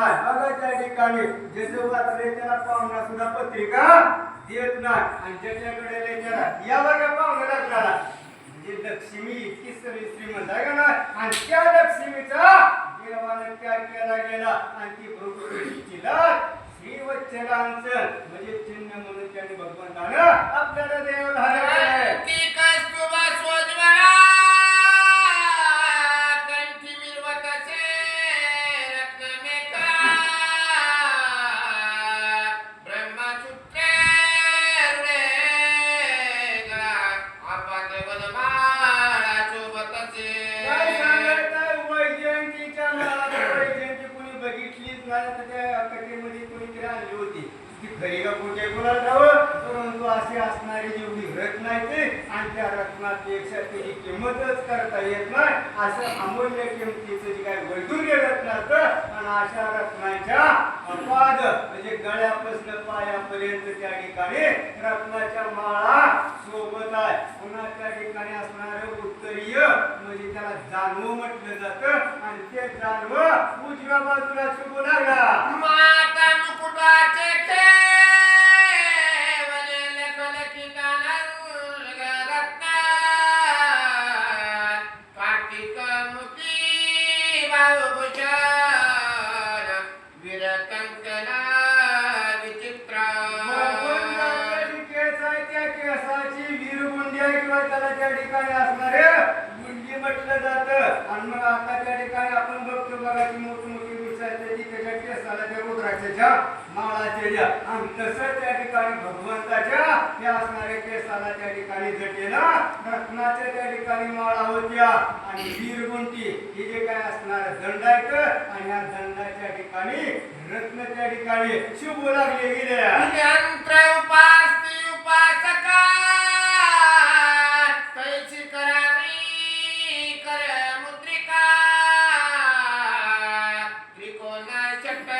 नाही. बघा ठिकाणी ज्याचं वाचले त्याला पाहुणा सुद्धा पत्रिका देत नाही. आणि ज्याच्याकडे लय त्याला या बघा पाहुणा लागणारा म्हणजे लक्ष्मी इतकी सगळी श्रीमंत आहे का नाही? आणि त्या लक्ष्मीचा देवाने त्याग केला गेला. आणि ती भृगुची लाट श्रीवत्सलांचं म्हणजे चिन्ह म्हणून त्याने भगवंतानं आपल्याला देव झाला काय सांगायचं वैजयंतीच्या कोणी बघितलीच नाही त्या कथेमध्ये कोणीतरी आणली होती. ती खरी का कुणाला जावं परंतु अशी असणारी जेवढी रत्न नाही ते आणि त्या रत्नापेक्षा त्याची किंमतच करता येत नाही असं अमूल्य किमतीचं जे काय वैदुर्य रत्नाचं आणि अशा रत्नाच्या अपाद म्हणजे गळ्यापासून पायापर्यंत त्या ठिकाणी रत्नाच्या माळा सोबत आहे. पुन्हा त्या ठिकाणी असणार उत्तरीय म्हणजे त्याला जानव म्हटलं जातं. आणि ते जानव उजव्या बाजूला शुभ लागला. माता मुकुटाचे ठेवले कार्तिक मुखी वीरकंकणा विचित्र भगवंताच्या केसाच्या केसाची वीरगुंडी आहे किंवा त्याला त्या ठिकाणी असणारे गुंडी म्हटलं जातं आणि मग आता त्या ठिकाणी आपण बघतो बघा की मोठी मोठी वृक्ष आहेत त्याची त्याच्या रुद्राच्या माळाचे रुद्राक्षाच्या आणि तसं त्या ठिकाणी भगवंताच्या या असणाऱ्या केसाला त्या ठिकाणी जटेला रत्नाच्या त्या ठिकाणी माळा होत्या. आणि वीरगुंटी हे जे काय असणार दंड आहेत आणि या दंडाच्या ठिकाणी रत्न त्या ठिकाणी शिवू लागले गेले. म्हणजे ಚಟ್ಟ